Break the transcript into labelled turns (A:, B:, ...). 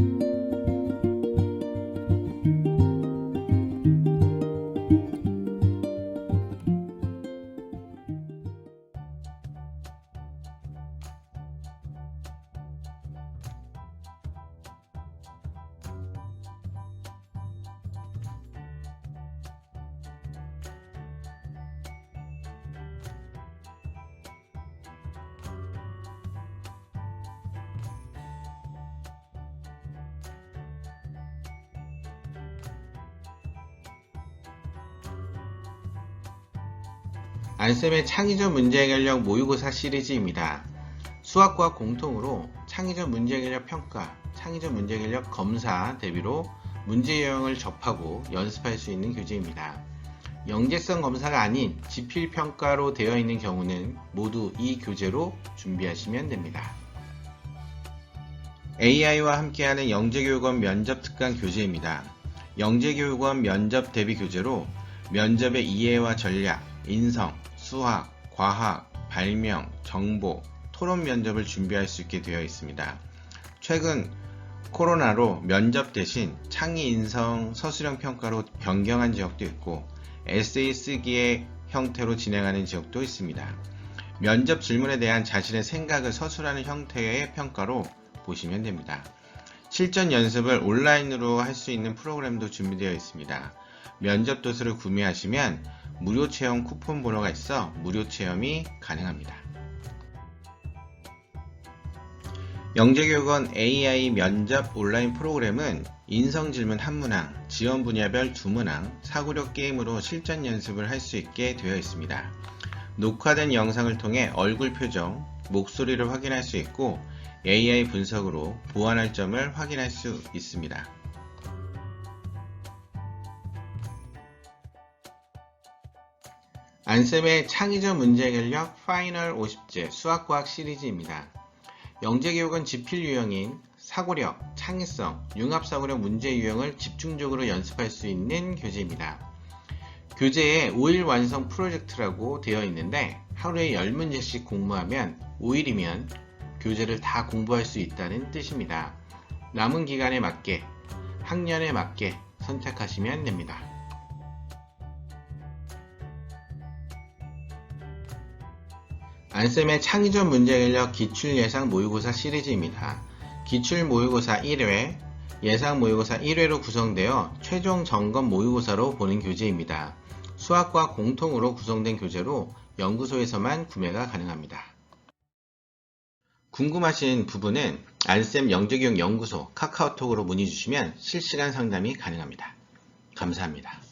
A: thank you 안쌤의 창의적 문제 해결력 모의고사 시리즈입니다. 수학과 공통으로 창의적 문제 해결력 평가, 창의적 문제 해결력 검사 대비로 문제 유형을 접하고 연습할 수 있는 교재입니다. 영재성 검사가 아닌 지필 평가로 되어 있는 경우는 모두 이 교재로 준비하시면 됩니다. AI와 함께하는 영재교육원 면접 특강 교재입니다. 영재교육원 면접 대비 교재로 면접의 이해와 전략, 인성, 수학, 과학, 발명, 정보, 토론 면접을 준비할 수 있게 되어 있습니다. 최근 코로나로 면접 대신 창의 인성 서술형 평가로 변경한 지역도 있고 에세이 쓰기의 형태로 진행하는 지역도 있습니다. 면접 질문에 대한 자신의 생각을 서술하는 형태의 평가로 보시면 됩니다. 실전 연습을 온라인으로 할 수 있는 프로그램도 준비되어 있습니다. 면접 도서를 구매하시면 무료 체험 쿠폰 번호가 있어 무료 체험이 가능합니다. 영재교육원 AI 면접 온라인 프로그램은 인성 질문 한 문항, 지원 분야별 두 문항, 사고력 게임으로 실전 연습을 할 수 있게 되어 있습니다. 녹화된 영상을 통해 얼굴 표정, 목소리를 확인할 수 있고 AI 분석으로 보완할 점을 확인할 수 있습니다. 안쌤의 창의적 문제 해결력 파이널 50제 수학과학 시리즈입니다. 영재교육은 지필 유형인 사고력, 창의성, 융합사고력 문제 유형을 집중적으로 연습할 수 있는 교재입니다. 교재에 5일 완성 프로젝트라고 되어 있는데 하루에 10문제씩 공부하면 5일이면 교재를 다 공부할 수 있다는 뜻입니다. 남은 기간에 맞게, 학년에 맞게 선택하시면 됩니다. 안쌤의 창의적 문제 해결력 기출 예상 모의고사 시리즈입니다. 기출 모의고사 1회, 예상 모의고사 1회로 구성되어 최종 점검 모의고사로 보는 교재입니다. 수학과 공통으로 구성된 교재로 연구소에서만 구매가 가능합니다. 궁금하신 부분은 안쌤 영재교육 연구소 카카오톡으로 문의 주시면 실시간 상담이 가능합니다. 감사합니다.